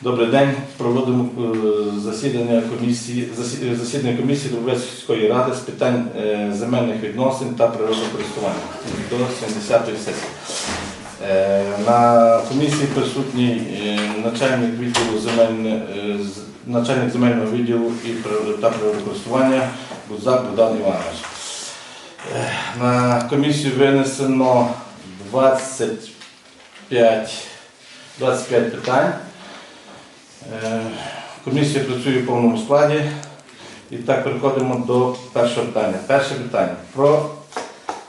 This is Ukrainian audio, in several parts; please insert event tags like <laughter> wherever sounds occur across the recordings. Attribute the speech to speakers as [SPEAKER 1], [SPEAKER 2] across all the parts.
[SPEAKER 1] Добрий день. Проводимо е, засідання комісії, засі- засідання комісії Дубровецької ради з питань е, земельних відносин та природокористування до 70-ї сесії. Е, На комісії присутній е, начальник відділу земельне, е, начальник земельного відділу і та природокористування Гудзак Богдан Іванович. Е, На комісію винесено 25, 25 питань. Е, Комісія працює в повному складі. І так переходимо до першого питання. Перше питання про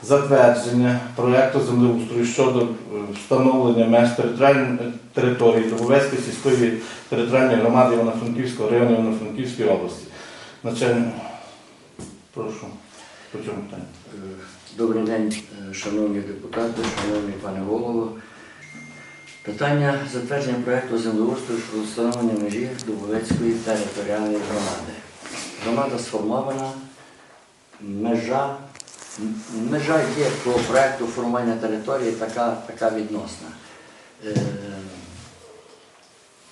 [SPEAKER 1] затвердження проєкту землеустрою щодо е, встановлення меж територіальної території Дубовецької сільської територіальної громади Івано-Франківського району Івано-Франківської області. Начальник, прошу, по?
[SPEAKER 2] Е, Добрий день, е, шановні депутати, шановний пане голово. Питання затвердження проєкту землеустрою щодо встановлення межі Дубовецької територіальної громади. Громада сформована, межа, межа є по проєкту формування території така, така відносна. Е,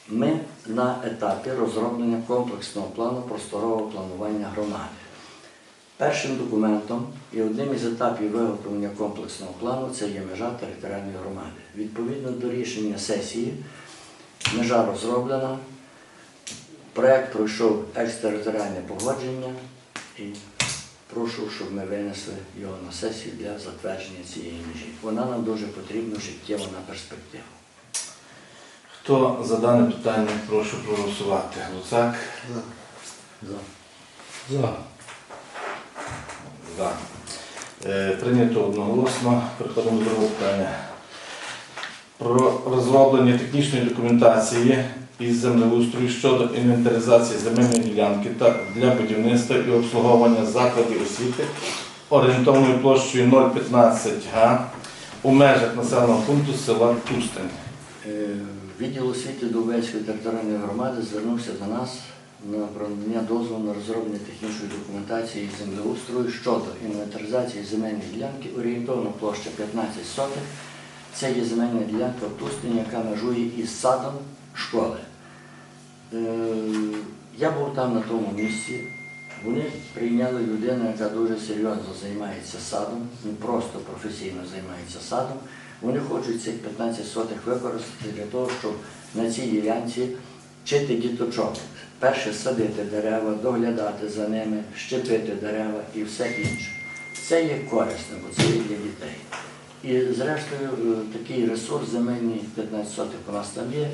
[SPEAKER 2] Ми на етапі розроблення комплексного плану просторового планування громади. Першим документом і одним із етапів виготовлення комплексного плану це є межа територіальної громади. Відповідно до рішення сесії, межа розроблена, проєкт пройшов екстериторіальне погодження і прошу, щоб ми винесли його на сесію для затвердження цієї межі. Вона нам дуже потрібна життєво на перспективу.
[SPEAKER 1] Хто за дане питання, прошу проголосувати. Гуцак?
[SPEAKER 3] За.
[SPEAKER 1] За. Е, Прийнято одноголосно. Переходимо до другого питання. Про розроблення технічної документації із землеустрою щодо інвентаризації земельної ділянки та для будівництва і обслуговування закладів освіти орієнтовною площею 0,15 га у межах населеного пункту села Тустань.
[SPEAKER 2] Е, Відділ освіти Дубецької територіальної громади звернувся до нас на надання дозволу на розроблення технічної документації з землеустрою щодо інвентаризації земельної ділянки, орієнтовна площа 15 сотих. Це є земельна ділянка в Тустині, яка межує із садом школи. Е, Я був там на тому місці. Вони прийняли людину, яка дуже серйозно займається садом, не просто професійно займається садом. Вони хочуть цих 15 сотих використати для того, щоб на цій ділянці вчити діточок. Перше садити дерева, доглядати за ними, щепити дерева і все інше. Це є корисно, бо це є для дітей. І зрештою е, такий ресурс земельний 15 сотих у нас там є.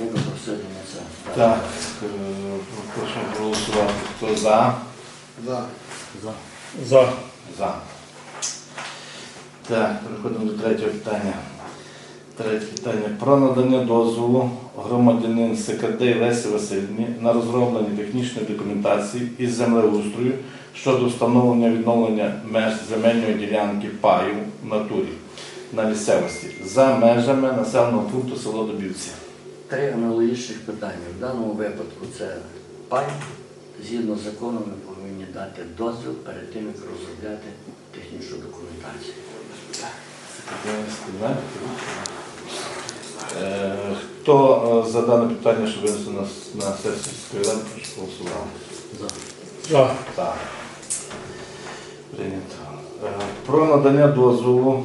[SPEAKER 2] Я би просив на це.
[SPEAKER 1] Так, е, прошу проголосувати. Хто за?
[SPEAKER 3] За. За. За.
[SPEAKER 1] За. Так, переходимо до третього питання. Третє питання. Про надання дозволу громадянин Секретей Лесі Васильівні на розроблення технічної документації із землеустрою щодо встановлення відновлення меж земельної ділянки паю в натурі на місцевості за межами населеного пункту село Добівці.
[SPEAKER 2] Три аналогічних питання. В даному випадку це пай. Згідно з законом ми повинні дати дозвіл перед тим, як розробляти технічну документацію.
[SPEAKER 1] Хто е, за дане питання, що винесли на, на сесію сільської прошу голосувати.
[SPEAKER 3] За.
[SPEAKER 1] Так. Прийнято. Е, Про надання дозволу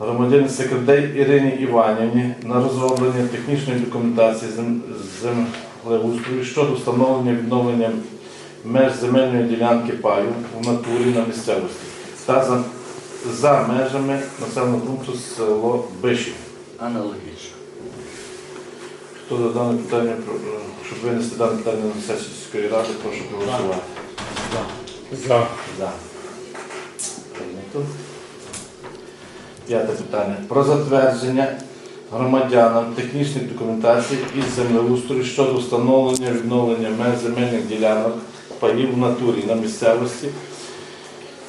[SPEAKER 1] громадянин секретарі Ірині Іванівні на розроблення технічної документації зем- землеустрою щодо встановлення відновлення меж земельної ділянки паю в натурі на місцевості та за, за межами населеного пункту село Бишів.
[SPEAKER 2] Аналогічно.
[SPEAKER 1] Хто за дане питання, е, щоб винести дане питання на сесію сільської ради, прошу проголосувати.
[SPEAKER 3] За.
[SPEAKER 1] За. Прийнято. П'яте питання. Про затвердження громадянам технічних документацій із землеустрою щодо встановлення відновлення меж земельних ділянок паїв в натурі на місцевості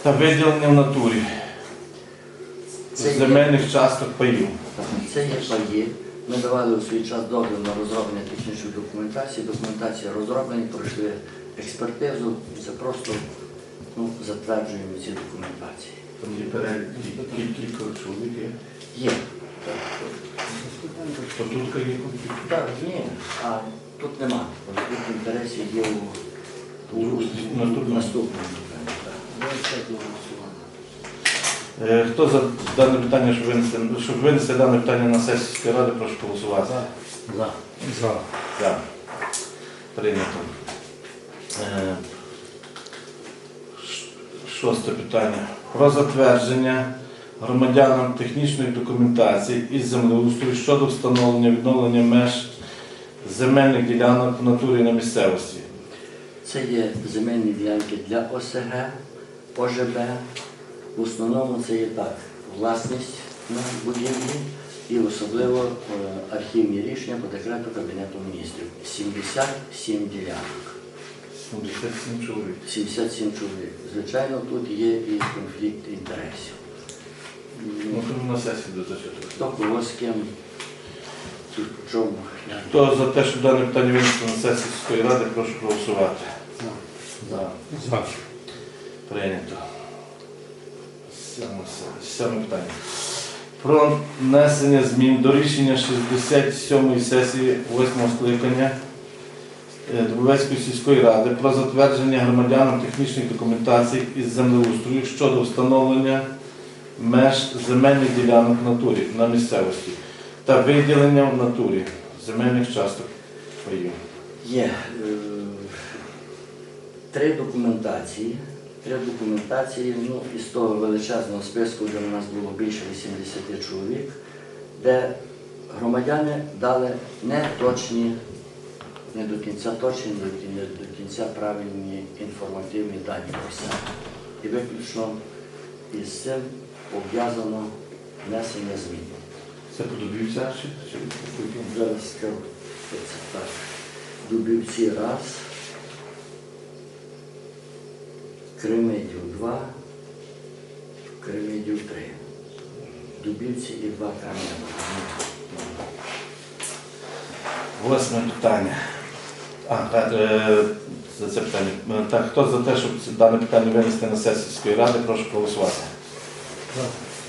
[SPEAKER 1] та виділення в натурі
[SPEAKER 2] Це є-
[SPEAKER 1] земельних часток паїв.
[SPEAKER 2] Це є паї. Ми давали у свій час дозвіл на розроблення технічної документації. Документація розроблена, пройшли експертизу. Це просто ну, затверджуємо ці документації.
[SPEAKER 1] Там є перелік кількох чоловік. є.
[SPEAKER 2] Є.
[SPEAKER 1] Тут є конфлікт.
[SPEAKER 2] Так, ні, а тут нема. Конфлікт інтересів є у, у,
[SPEAKER 1] Наступному.
[SPEAKER 2] наступному. так. Ну, це до голосування.
[SPEAKER 1] Е, Хто за дане питання, щоб винести, щоб винести дане питання на сесію сільської ради, прошу голосувати.
[SPEAKER 2] За.
[SPEAKER 3] За.
[SPEAKER 1] За. Прийнято. Е, Шосте питання. Про затвердження громадянам технічної документації із землеустрою щодо встановлення відновлення меж земельних ділянок в натурі на місцевості.
[SPEAKER 2] Це є земельні ділянки для ОСГ, ОЖБ. В основному це є так, власність на будівлі і особливо е, архівні рішення по декрету Кабінету міністрів. 77 ділянок.
[SPEAKER 1] 77 чоловік.
[SPEAKER 2] 77 чоловік. Звичайно, тут є і конфлікт інтересів.
[SPEAKER 1] Ну, то на сесії до.
[SPEAKER 2] Хто кого з ким,
[SPEAKER 1] Хто за те, щоб дане питання винести на сесію сільської ради, прошу проголосувати. За.
[SPEAKER 3] За.
[SPEAKER 1] Прийнято. Сьоме, питання. Про внесення змін до рішення 67-ї сесії 8-го скликання е, Дубовецької сільської ради про затвердження громадянам технічних документацій із землеустрою щодо встановлення меж земельних ділянок в натурі на місцевості та виділення в натурі земельних часток паїв.
[SPEAKER 2] Є е, три документації. Три документації, ну, із того величезного списку, де у нас було більше 80 чоловік, де громадяни дали не точні, не до кінця точні, не до кінця правильні інформативні дані про себе. І виключно із цим пов'язано внесення змін.
[SPEAKER 1] Це подобівся чи, чи
[SPEAKER 2] Зараз скажу, це так. Дубівці раз, Кремедів два, Кремедів три. Дубівці і два Кремеда.
[SPEAKER 1] Восьме питання. А, так, е, за це питання. Е, Так, хто за те, щоб дане питання винести на сесію сільської ради, прошу проголосувати.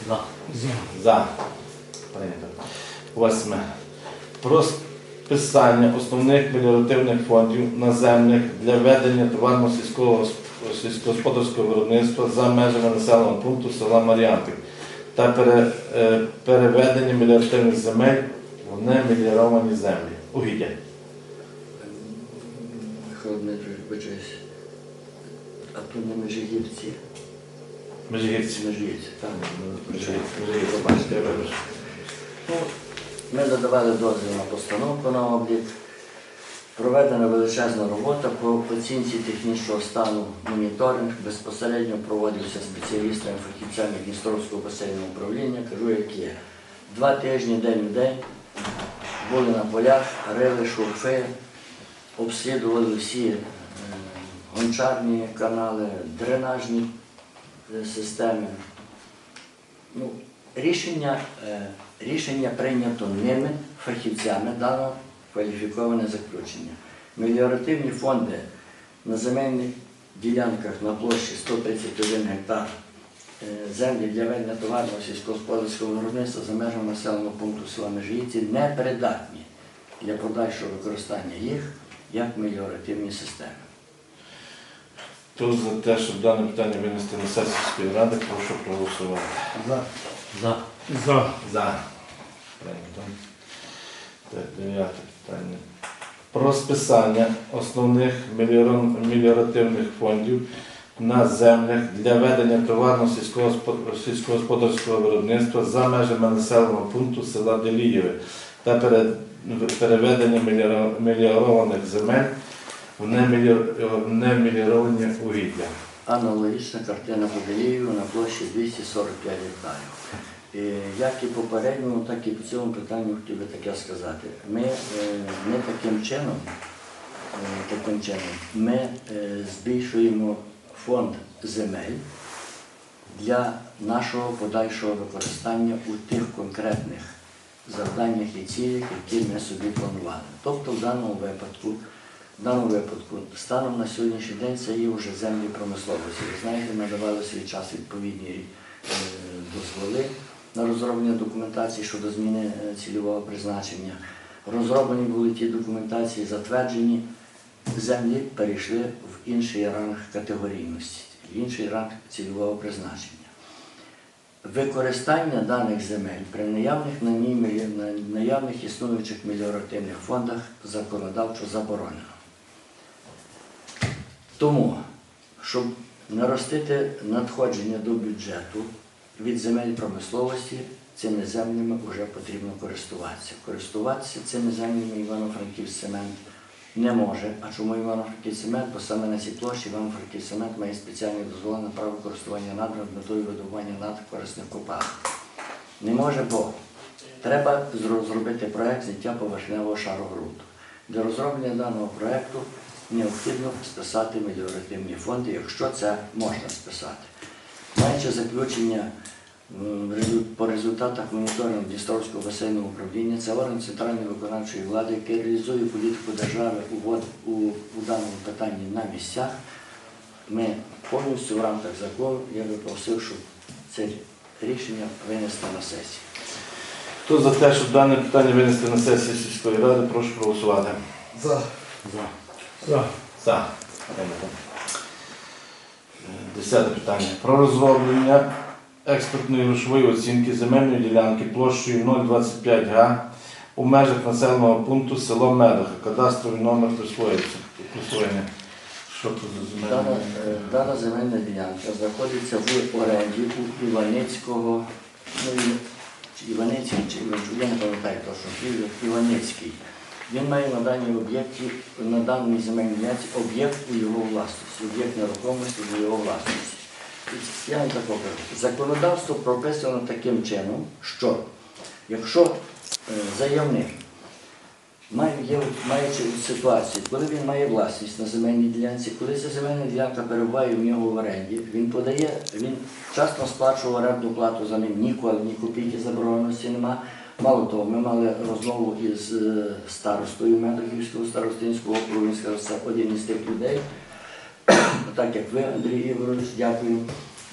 [SPEAKER 3] За.
[SPEAKER 1] За. Прийнято. Восьме. Про списання основних меліоративних фондів наземних для ведення товарно-сільського госп- сільськогосподарського виробництва за межами населеного пункту села Мар'янки та пере- е, переведення меліоративних земель в немеліоровані землі. Угіддя.
[SPEAKER 2] Дмитрович, вибачаюсь. А то не Межигірці.
[SPEAKER 1] Межигірці.
[SPEAKER 2] Межигірці, так.
[SPEAKER 1] Межигірці. Я.
[SPEAKER 2] Ну, Ми задавали дозвіл на постановку на облік. Проведена величезна робота по оцінці технічного стану моніторинг безпосередньо проводився спеціалістами, фахівцями Дністровського басейного управління. Кажу, як є. Два тижні день у день були на полях, рили шурфи, обслідували всі е, гончарні канали, дренажні е, системи. Ну, рішення, е, рішення прийнято ними, фахівцями, дано кваліфіковане заключення. Меліоративні фонди на земельних ділянках на площі 131 гектар е, землі для ведення товарного сільськогосподарського виробництва за межами населеного пункту села Межгійці не придатні для подальшого використання їх як меліоративні системи.
[SPEAKER 1] Хто за те, щоб дане питання винести на сесію сільської ради, прошу проголосувати.
[SPEAKER 3] За. За. За.
[SPEAKER 1] За. Так, дев'яте питання. Про списання основних меліоративних фондів на землях для ведення товарно-сільськогосподарського виробництва за межами населеного пункту села Делієве та переведення меліоро- меліорованих земель в немеліор- в немеліоровані угіддя.
[SPEAKER 2] Аналогічна картина по Белієву на площі 245 гектарів. Як і попередньому, так і по цьому питанню хотів би таке сказати. Ми е, не таким чином, е, таким чином ми е, збільшуємо фонд земель для нашого подальшого використання у тих конкретних завданнях і цілях, які ми собі планували. Тобто в даному випадку, в даному випадку, станом на сьогоднішній день це є вже землі промисловості. Ви знаєте, надавали свій час відповідні дозволи на розроблення документації щодо зміни е, цільового призначення. Розроблені були ті документації, затверджені, землі перейшли в інший ранг категорійності, в інший ранг цільового призначення. Використання даних земель при наявних на ній на наявних існуючих меліоративних фондах законодавчо заборонено. Тому, щоб наростити надходження до бюджету від земель промисловості, цими землями вже потрібно користуватися. Користуватися цими землями Івано-Франківськ цемент не може. А чому Івано-Франківськ цемент? Бо саме на цій площі Івано-Франківськ цемент має спеціальне дозволене право користування надрами з метою видобування надр корисних копалин. Не може, бо треба зро- зробити проект зняття поверхневого шару ґрунту. Для розроблення даного проекту необхідно списати меліоративні фонди, якщо це можна списати. Маючи заключення по результатах моніторингу Дністровського басейного управління, це орган центральної виконавчої влади, який реалізує політику держави у, у, у даному питанні на місцях. Ми повністю в рамках закону я би просив, щоб це рішення винести на сесію.
[SPEAKER 1] Хто за те, щоб дане питання винести на сесію сільської ради, прошу проголосувати.
[SPEAKER 3] За. За. За.
[SPEAKER 1] За. Десяте питання. Про розроблення експертної грошової оцінки земельної ділянки площею 025 га у межах населеного пункту село Медоха. Кадастровий номер. Присвоєння. Що це за
[SPEAKER 2] Дана,
[SPEAKER 1] земельна?
[SPEAKER 2] е, дана земельна ділянка знаходиться в оренді у Іваницького, ну, чи Іваницький, чи Іван- я не пам'ятаю точно, Іваницький. Він має на даній об'єкті, на даній земельній ділянці об'єкт у його власності, об'єкт нерухомості у його власності. Я вам так кажу. Законодавство прописано таким чином, що якщо е, заявник має, маючи ситуацію, коли він має власність на земельній ділянці, коли ця земельна ділянка перебуває в нього в оренді, він подає, він часто сплачував орендну плату за ним, ніколи ні копійки забороненості нема. Мало того, ми мали розмову із е, старостою Медохівського старостинського округу, він сказав, це один із тих людей, <clears throat> так як ви, Андрій Ігорович, дякую,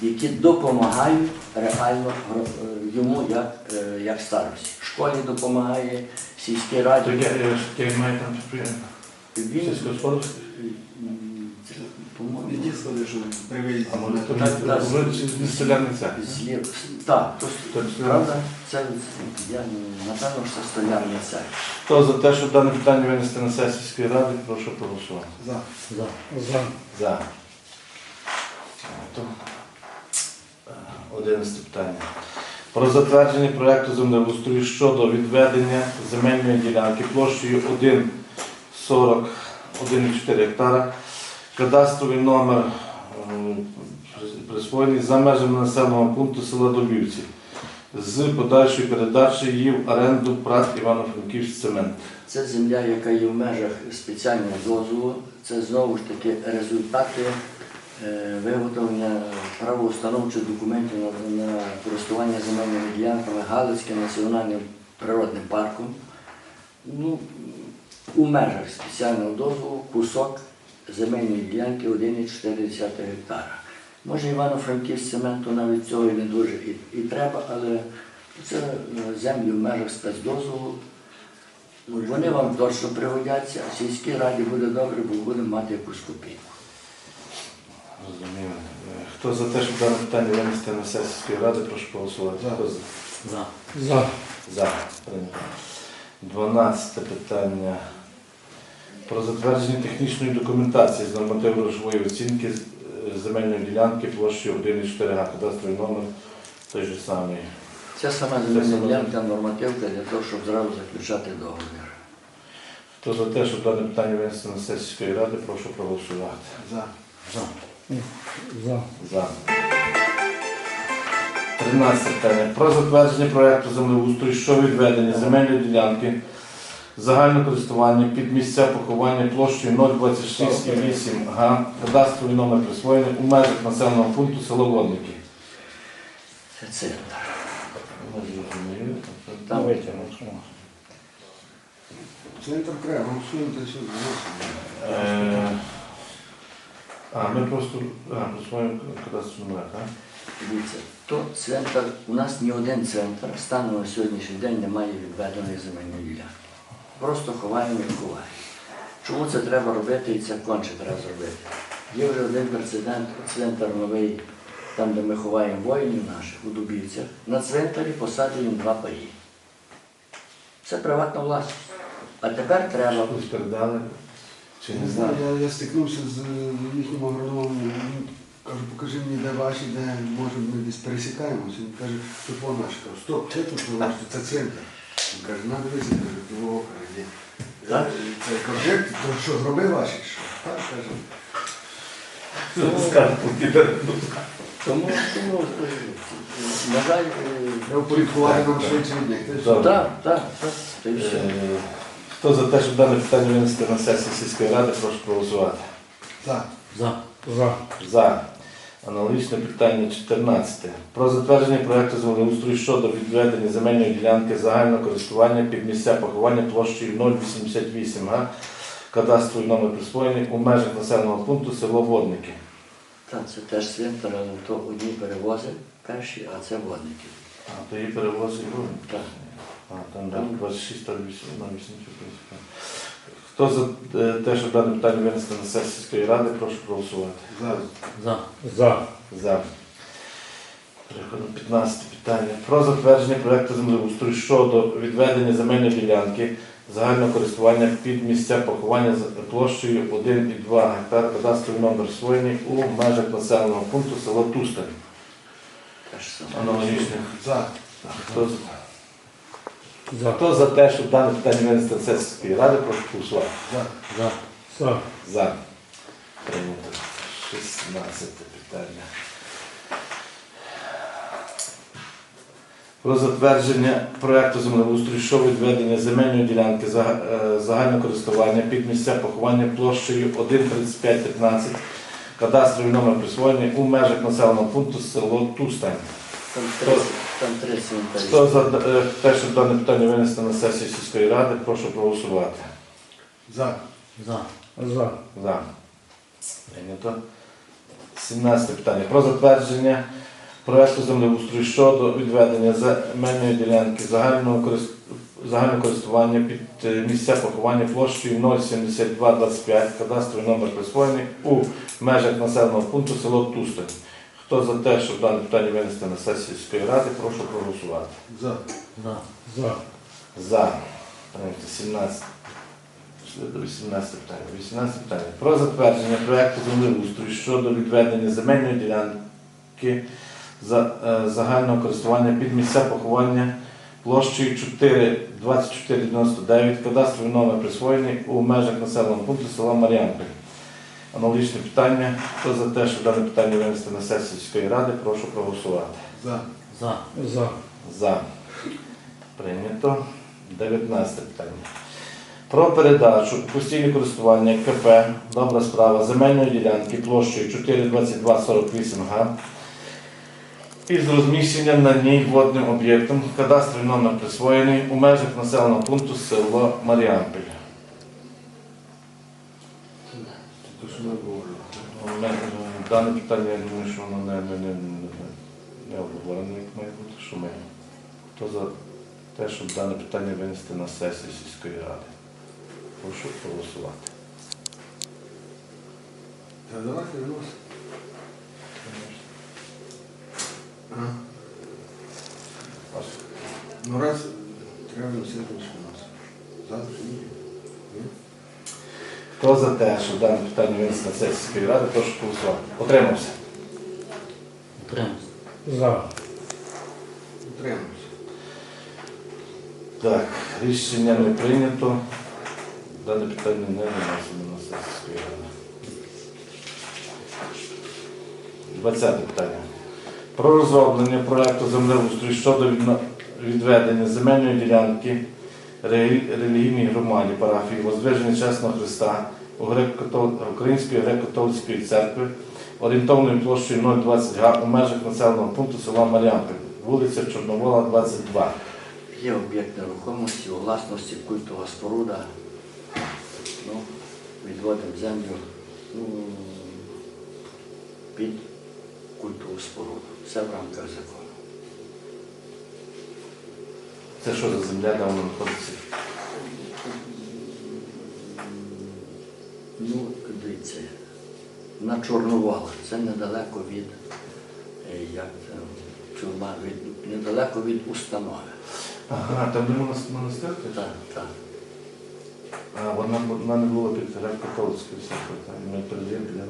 [SPEAKER 2] які допомагають реально е, йому як, е, як старості. Школі допомагає, сільській раді. Він, це, по-моєму,
[SPEAKER 4] Іди сходи, що.
[SPEAKER 1] А може то
[SPEAKER 2] Так, так.
[SPEAKER 1] не- цех?
[SPEAKER 2] злі- Так, то, правда, це я напевно, що це столярний цех.
[SPEAKER 1] Хто за те, щоб дане питання винести на сесію сільської ради, прошу проголосувати.
[SPEAKER 4] За.
[SPEAKER 3] За. За.
[SPEAKER 1] За. То, е, Одинадцяте питання. Про затвердження проекту землеустрою щодо відведення земельної ділянки площею 1,40 гектара. Кадастровий номер е, присвоєний за межами населеного пункту села Добівці з подальшою передачею її в оренду прат Івано-Франківськ цемент.
[SPEAKER 2] Це земля, яка є в межах спеціального дозволу. Це знову ж таки результати е, виготовлення правоустановчих документів на, користування земельними ділянками Галицьким національним природним парком. Ну, у межах спеціального дозволу кусок земельної ділянки 1,4 гектара. Може Івано-Франківськ цементу навіть цього і не дуже і, і треба, але це е, землі в межах спецдозволу. Вони вам точно пригодяться, а сільській раді буде добре, бо будемо мати якусь копійку.
[SPEAKER 1] Розумію. Е, Хто за те, щоб дане питання винести на сесію сільської ради, прошу голосувати.
[SPEAKER 4] За.
[SPEAKER 1] Хто за?
[SPEAKER 3] За. За.
[SPEAKER 1] За. Прийнято. Дванадцяте питання. Про затвердження технічної документації з нормативно-грошової оцінки е, земельної ділянки площею 1,4 га. Кадастровий номер той же самий.
[SPEAKER 2] Це сама земельна ділянка, нормативка для того, щоб зразу заключати договір.
[SPEAKER 1] Хто за те, щоб дане питання винести на сесію сільської ради, прошу проголосувати.
[SPEAKER 4] За.
[SPEAKER 3] За. За.
[SPEAKER 1] За. 13 питання. Про затвердження проекту землеустрою щодо відведення земельної ділянки загального користування під місця поховання площею 026,8 га, кадастровий номер присвоєний у межах населеного пункту село Водники.
[SPEAKER 2] Це центр.
[SPEAKER 3] Там
[SPEAKER 2] Там
[SPEAKER 4] Центр треба, голосуємо.
[SPEAKER 1] Е, А, ми просто а, присвоїмо кадастровий номер, так?
[SPEAKER 2] Дивіться, то центр, у нас ні один центр станом на сьогоднішній день не має відведеної земельної ділянки. Просто ховаємо і ховаємо. Чому це треба робити і це конче треба зробити? Є вже один прецедент, центр новий, там, де ми ховаємо воїнів наших у Дубівцях, на цвинтарі посаджені два паї. Це приватна власність. А тепер треба
[SPEAKER 1] передали? Чи не знаю?
[SPEAKER 4] Я, я стикнувся з е, їхнім агрономом, він кажу, покажи мені, де ваші, де може ми десь пересікаємося. Він каже, тут наш. Кажу, стоп, це тут ваш, це центр. Він каже, на дивися, каже, того каже, є.
[SPEAKER 2] Так?
[SPEAKER 4] Це кажу, то що, зроби ваші? Що? Так, каже.
[SPEAKER 2] Тому, тому е, на жаль, е,
[SPEAKER 4] Треба порядкувати нам швидше від них. Ти?
[SPEAKER 1] Добре.
[SPEAKER 2] так, так, так, та й все.
[SPEAKER 1] Е, Хто за те, щоб дане питання винести на сесію сільської ради, прошу проголосувати.
[SPEAKER 4] Так.
[SPEAKER 3] За. За.
[SPEAKER 1] За. Аналогічне питання 14. Про затвердження проекту землеустрою щодо відведення земельної ділянки загального користування під місця поховання площею 088 га, кадастровий номер присвоєний у межах населеного пункту село Водники.
[SPEAKER 2] Так, це теж але то одні перевози перші, а це водники.
[SPEAKER 1] А, то її перевозить грунт.
[SPEAKER 2] Так.
[SPEAKER 1] А, там да, 26 та 8, ну, 8, Хто за е, те, щоб дане питання винести на сесію сільської ради, прошу проголосувати.
[SPEAKER 4] Зараз.
[SPEAKER 3] За. За.
[SPEAKER 1] За. Переходимо 15 питання. Про затвердження проекту землеустрою щодо відведення земельної ділянки загального користування під місця поховання з площею 1,2 гектар кадастровий номер свойний у межах населеного пункту село Тустань. Аналогічне.
[SPEAKER 4] За.
[SPEAKER 1] Хто, за-
[SPEAKER 3] За.
[SPEAKER 1] хто за те, щоб дане питання винести на сесію сільської ради, прошу голосувати.
[SPEAKER 4] За.
[SPEAKER 3] За. За.
[SPEAKER 1] За. Прийнято. 16 питання. Про затвердження проекту землеустрою щодо відведення земельної ділянки е, загального користування під місця поховання площею 1,3515, кадастровий номер присвоєний у межах населеного пункту село Тустань.
[SPEAKER 2] Там три, там три.
[SPEAKER 1] Хто за е, те, щоб дане питання винести на сесію сільської ради, прошу проголосувати.
[SPEAKER 4] За.
[SPEAKER 3] За. За.
[SPEAKER 1] За. Прийнято. 17 питання. Про затвердження проекту землеустрою щодо відведення земельної ділянки загального, корис- загального користування під е, місця поховання площею 07225, кадастровий номер присвоєний у межах населеного пункту село Тустань. Хто за те, щоб дане питання винести на сесію сільської ради, прошу проголосувати.
[SPEAKER 4] За.
[SPEAKER 3] За. За.
[SPEAKER 1] За. Прийнято 17. Пішли до 18 питання. 18 питання. Про затвердження проекту землеустрою щодо відведення земельної ділянки за, е, загального користування під місця поховання площею 4 2499, кадастровий номер присвоєний у межах населеного пункту села Мар'янки. Аналогічне питання. Хто за те, щоб дане питання винести на сесію сільської ради, прошу проголосувати.
[SPEAKER 4] За.
[SPEAKER 3] За. За.
[SPEAKER 1] За. Прийнято. 19 питання. Про передачу у постійне користування КП Добра справа земельної ділянки площею 42248 га із розміщенням на ній водним об'єктом кадастровий номер присвоєний у межах населеного пункту село Маріампіль.
[SPEAKER 4] То, що ми говорили.
[SPEAKER 1] У мене, е, Дане питання, я думаю, що воно не, не, не, не, не обговорене, як має бути, що ми. Хто за те, щоб дане питання винести на сесію сільської ради? Прошу проголосувати.
[SPEAKER 4] Та давайте виносимо. А? Ну раз треба виносити, у нас. Завтра ні.
[SPEAKER 1] Хто за те, щоб дане питання винести на сесію сільської ради, прошу проголосувати. Отримався.
[SPEAKER 2] Утримався.
[SPEAKER 3] За.
[SPEAKER 4] Утримуємося.
[SPEAKER 1] Так, рішення не прийнято. Дане питання не виносимо на сесію сільської ради. 20 питання. Про розроблення проекту землеустрою щодо відведення земельної ділянки релігійній громаді парафії Воздвиження Чесного Христа Української греко-католицької церкви орієнтовною площею 020 га у межах населеного пункту села Мар'янки, вулиця Чорновола, 22.
[SPEAKER 2] Є об'єкт нерухомості, у власності культова споруда. Ну, відводимо землю ну, під культову споруду. Це в рамках закону.
[SPEAKER 1] Це що за земля, де вона знаходиться?
[SPEAKER 2] Ну, дивіться, на Чорноволах. Це недалеко від, е, як це, тюрма, від, недалеко від установи.
[SPEAKER 1] Ага, там де монас- монастир? чи?
[SPEAKER 2] Так, так.
[SPEAKER 1] А, вона, вона не була під греко-католицькою всякою, так. Ми передаємо для...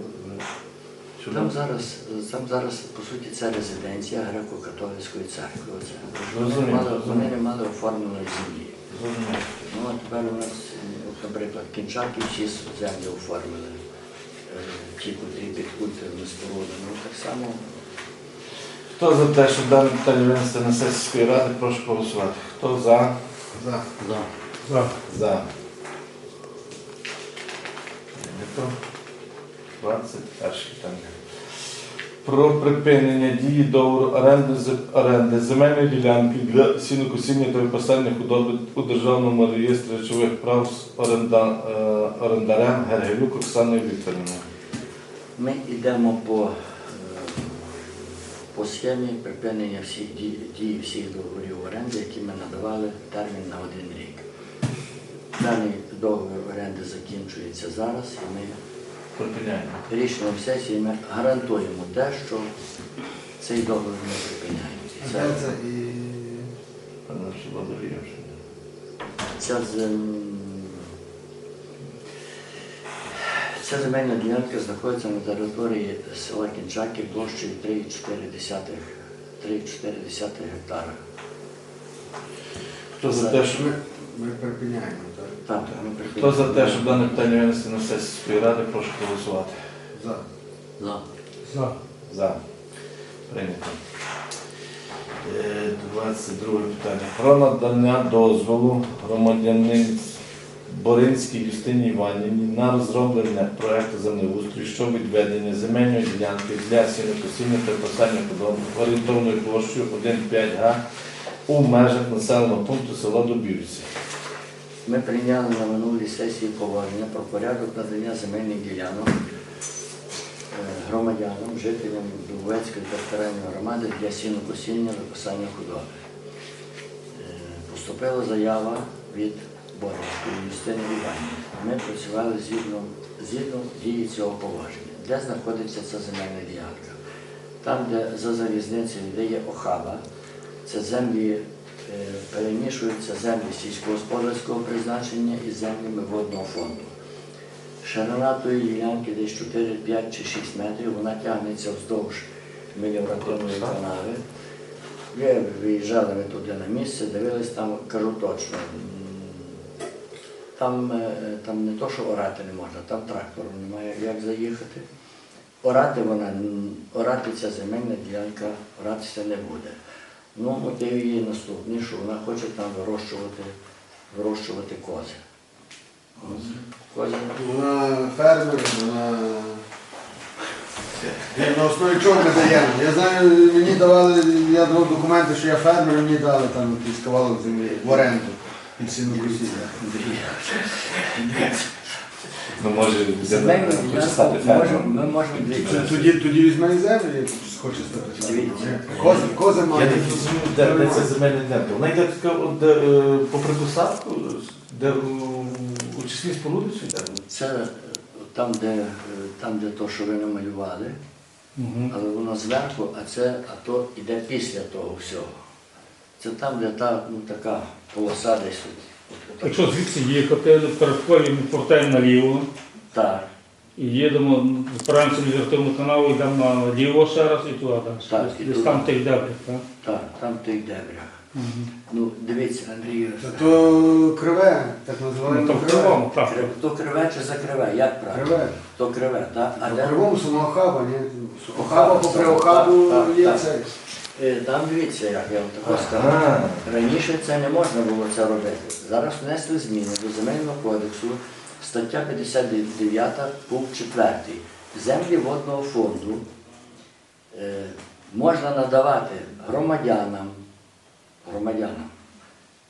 [SPEAKER 2] Там зараз, там зараз, по суті, це резиденція греко-католицької церкви. Оце. Вони, мали, вони не мали оформленої землі. Ну, а тепер у нас, е, наприклад, кінчаки всі землі оформили, е, ті, котрі під культовими спорудами. Ну, так само
[SPEAKER 1] Хто за те, щоб дане питання винести на сесію сільської ради, прошу голосувати. Хто за?
[SPEAKER 4] За.
[SPEAKER 2] за.
[SPEAKER 3] За.
[SPEAKER 1] За. Прийнято. 21 питання. Про припинення дії договору оренди, оренди земельної ділянки для сінокосіння та випасання худоби у Державному реєстрі речових прав з оренда, е, орендарем Гергелюк Оксаною Вікторівною.
[SPEAKER 2] Ми йдемо по, е, по схемі припинення всіх дій, дій всіх договорів оренди, які ми надавали термін на один рік. Даний договір оренди закінчується зараз, і ми
[SPEAKER 1] Припиняємо.
[SPEAKER 2] рішенням сесії ми гарантуємо те, що цей договір не припиняємо. Це,
[SPEAKER 4] це і...
[SPEAKER 2] Ця, зем... ця земельна ділянка знаходиться на території села Кінчаки площею 3,4 3,4 гектара.
[SPEAKER 1] Хто за те, що
[SPEAKER 4] Ми, ми припиняємо, так?
[SPEAKER 2] Ми
[SPEAKER 1] Хто за те, щоб дане питання винести на сесію сільської ради, прошу голосувати.
[SPEAKER 4] За.
[SPEAKER 2] За.
[SPEAKER 3] За.
[SPEAKER 1] За. Прийнято. Е, 22 питання. Про надання дозволу громадянин Боринській Юстині Іванівні на розроблення проекту землеустрою щодо відведення земельної ділянки для сінокосіння та худоби орієнтовною площею 1,5 га у межах населеного пункту села Добівці.
[SPEAKER 2] Ми прийняли на минулій сесії положення про порядок надання земельних ділянок е, громадянам, жителям Дубовецької територіальної громади для сінокосіння виписання худоби. Е, Поступила заява від Борівської Юстини Іванівни. Ми працювали згідно, згідно дії цього положення. Де знаходиться ця земельна ділянка? Там, де за залізницею, де є Охаба, це землі перемішуються землі сільськогосподарського призначення і землями водного фонду. Ширина тої ділянки десь 4, 5 чи 6 метрів, вона тягнеться вздовж меліоративної канави. Ви виїжджали ми туди на місце, дивились там, кажу точно. Там, е, там не то, що орати не можна, там трактору немає як заїхати. Орати вона, орати ця земельна ділянка, оратися не буде. Ну, мотив її наступний, що вона хоче там вирощувати, вирощувати кози. Кози.
[SPEAKER 4] Вона фермер, вона... Я на основі чого ми даємо? Я знаю, мені давали, я давав документи, що я фермер, мені дали там якийсь кавалок землі в оренду під сінокосіння.
[SPEAKER 1] Ну, може,
[SPEAKER 2] Земельну
[SPEAKER 1] хоче стати
[SPEAKER 2] можемо,
[SPEAKER 1] фермером.
[SPEAKER 2] ми можемо дивитися.
[SPEAKER 4] Тоді, тоді візьме і землю, як хоче стати.
[SPEAKER 2] Дивіться.
[SPEAKER 4] Кози, кози
[SPEAKER 1] Я
[SPEAKER 4] мають.
[SPEAKER 1] не розумію, де, де це земельна ділянка. Вона йде така, от, де, е, попри посадку, де очисні споруди чи де?
[SPEAKER 2] Це е, там, де, е, там, де то, що ви намалювали,
[SPEAKER 3] Угу.
[SPEAKER 2] але воно зверху, а це а то йде після того всього. Це там, де та ну, така полоса десь. от-
[SPEAKER 3] Якщо звідси їхати, переходимо повертаємо наліво
[SPEAKER 2] Так,
[SPEAKER 3] і їдемо, збираємося від вертовного каналу, йдемо наліво ще раз і туди
[SPEAKER 2] Так, і
[SPEAKER 3] Десь
[SPEAKER 2] туди.
[SPEAKER 3] там тих дебрях, так?
[SPEAKER 2] так, там тих дебрях. Ну, дивіться, Андрію,
[SPEAKER 4] Та то криве, так
[SPEAKER 3] Ну,
[SPEAKER 4] називаємо
[SPEAKER 3] то в
[SPEAKER 4] криве.
[SPEAKER 3] кривому, так.
[SPEAKER 2] то криве чи закриве, як правильно?
[SPEAKER 4] Криве.
[SPEAKER 2] То криве, так? А де?
[SPEAKER 4] в кривому самоохаба, ні? Охаба попри охабу
[SPEAKER 2] Так,
[SPEAKER 4] є
[SPEAKER 2] так.
[SPEAKER 4] цей.
[SPEAKER 2] Е, Там дивіться, як я вам тако скажу.
[SPEAKER 1] Ага.
[SPEAKER 2] Раніше це не можна було це робити. Зараз внесли зміни до земельного кодексу, стаття 59, пункт 4. Землі водного фонду е, можна надавати громадянам, громадянам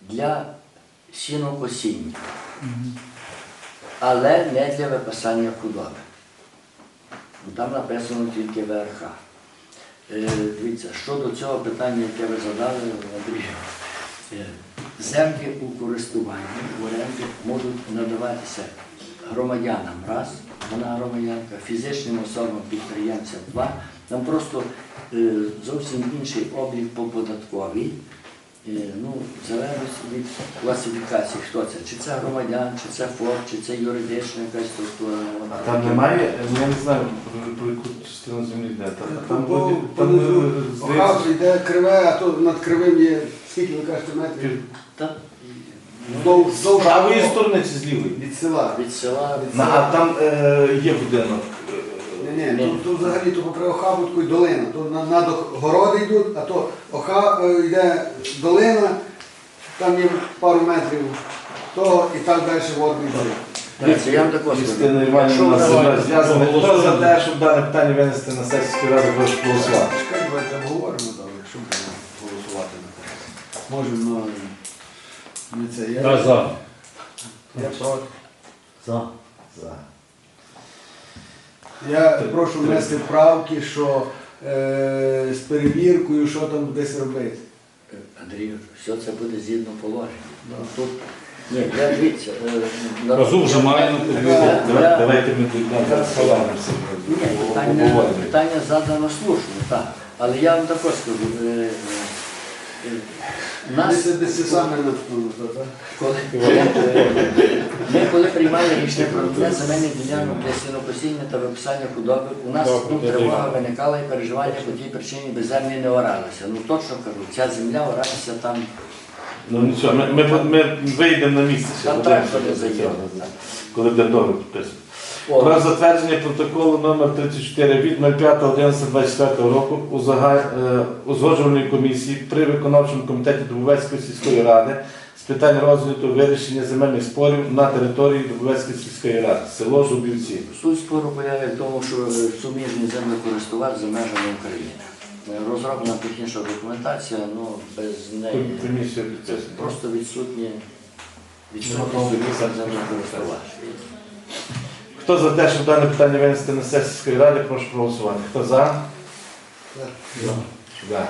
[SPEAKER 2] для сінокосіння, але не для випасання худоби. Там написано тільки ВРХ. Е, Дивіться, щодо цього питання, яке ви задали, Андрію, е, землі у користуванні в оренді можуть надаватися громадянам раз, вона громадянка, фізичним особам підприємцям два. Там просто е, зовсім інший облік по податковій. Е, Ну, залежить від класифікації, хто це, чи це громадян, чи це ФОП, чи це юридична якась структура.
[SPEAKER 1] А там немає, я не знаю, про, про яку частину землі йде.
[SPEAKER 4] По-
[SPEAKER 1] Там,
[SPEAKER 4] по
[SPEAKER 1] там е, здається,
[SPEAKER 4] йде криве, а то над кривим є, скільки ви кажете метрів?
[SPEAKER 2] ну,
[SPEAKER 1] з правої сторони чи з лівої?
[SPEAKER 4] від села.
[SPEAKER 2] від села
[SPEAKER 1] На, а там е, є будинок.
[SPEAKER 4] Ні, ні, тут, тут взагалі то попри Охаву таку й долина. Тут на, над Ох- городи йдуть, а то Оха е, йде долина, там є пару метрів того і так далі водний берег.
[SPEAKER 2] Дивіться, я вам також скажу.
[SPEAKER 1] Юстина
[SPEAKER 2] Якщо
[SPEAKER 1] Іванівна
[SPEAKER 2] ви-
[SPEAKER 1] себе зв'язана. Хто за те, щоб дане питання винести на сесійську раду, прошу голосувати.
[SPEAKER 4] Чекай, давайте обговоримо там, якщо будемо голосувати на те. Можемо, ну, не це. Я,
[SPEAKER 3] я
[SPEAKER 4] проти.
[SPEAKER 2] За.
[SPEAKER 1] За.
[SPEAKER 4] Я прошу внести правки, що е, з перевіркою, що там десь робити.
[SPEAKER 2] Андрію, все це буде згідно положення. Тут, я дивіться. е, на-
[SPEAKER 3] Разу вже має на
[SPEAKER 1] Давай- Давайте ми дійдемо сховаємося.
[SPEAKER 2] Ні, питання, питання задано слушно, так. Але я вам також скажу. е, Нас,
[SPEAKER 4] це
[SPEAKER 2] ми коли приймали рішення про надання земельних ділянок для сінокосіння та виписання худоби, у нас ну, тривога виникала і переживання по тій причині без землі не оралися. Ну точно кажу, ця земля оралася там,
[SPEAKER 1] Ну нічого, ми, ми, ми вийдемо на місце
[SPEAKER 2] там трактор не
[SPEAKER 1] це буде, Коли буде договір підписувати. Про затвердження протоколу номер 34 від 05.11.24 року у е, узгоджувальної комісії при виконавчому комітеті Дубовецької сільської ради з питань розгляду вирішення земельних спорів на території Дубовецької сільської ради, село Зубівці.
[SPEAKER 2] Суть спору полягає в тому, що суміжні землекористувач за межами України. Е, Розроблена технічна документація, ну без неї
[SPEAKER 1] Комісія підписана.
[SPEAKER 2] просто відсутні відсутні суміжні землекористувач.
[SPEAKER 1] Хто за те, щоб дане питання винести на сесію сільської ради, прошу проголосувати. Хто за?
[SPEAKER 4] Так.
[SPEAKER 1] Да.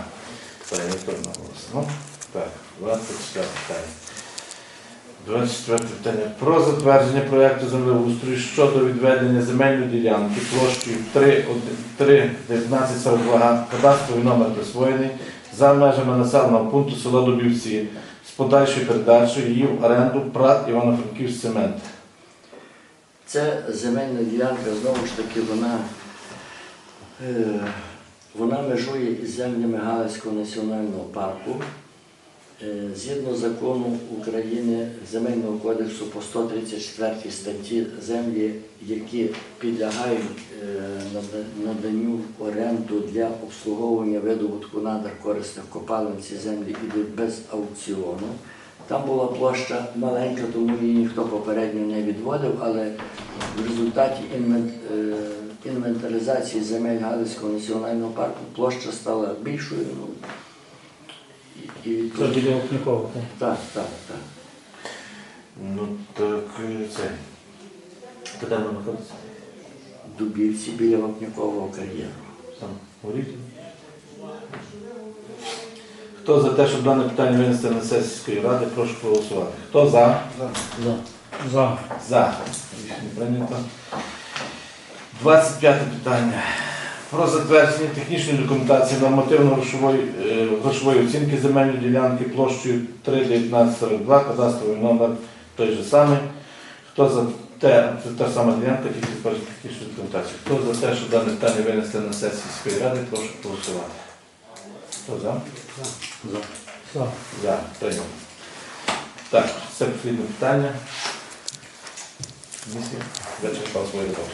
[SPEAKER 1] Так, я теж наголосив. Ну, так, 24 питання. 24 питання. Про затвердження проєкту землеустрою щодо відведення земельної ділянки площею 3,1942 га, кадастровий номер присвоєний за межами населеного пункту села Дубівці з подальшою передачею її в оренду ПРАТ Івано-Франківськ Цемент.
[SPEAKER 2] Це земельна ділянка, знову ж таки, вона, е, вона межує із землями Галицького національного парку. Е, Згідно закону України Земельного кодексу по 134 статті землі, які підлягають е, наданню оренду для обслуговування видобутку надр корисних копалин, ці землі йдуть без аукціону. Там була площа маленька, тому її ніхто попередньо не відводив, але в результаті е, інвентаризації земель Галицького національного парку площа стала більшою. Ну, і, і
[SPEAKER 3] Це біля Опнікова. так.
[SPEAKER 2] так, так, так.
[SPEAKER 1] Ну так е, це. Куди воно знаходиться?
[SPEAKER 2] Дубівці біля Вапнякового кар'єру.
[SPEAKER 1] Там горіть. Хто за те, щоб дане питання винести на сесію сільської ради, прошу проголосувати. Хто за?
[SPEAKER 2] За.
[SPEAKER 3] За.
[SPEAKER 1] За. Рішення прийнято. 25 питання. Про затвердження технічної документації нормативно-грошової е, грошової оцінки земельної ділянки площею 31942, кадастровий номер той же самий. Хто за те, це та сама ділянка, тільки тепер з технічною. Хто за те, щоб дане питання винести на сесію сільської ради, прошу проголосувати. Хто за?
[SPEAKER 2] За.
[SPEAKER 3] За.
[SPEAKER 1] За. Прийнято. Так, це відповідне питання. Місія вичерпав свою роботу.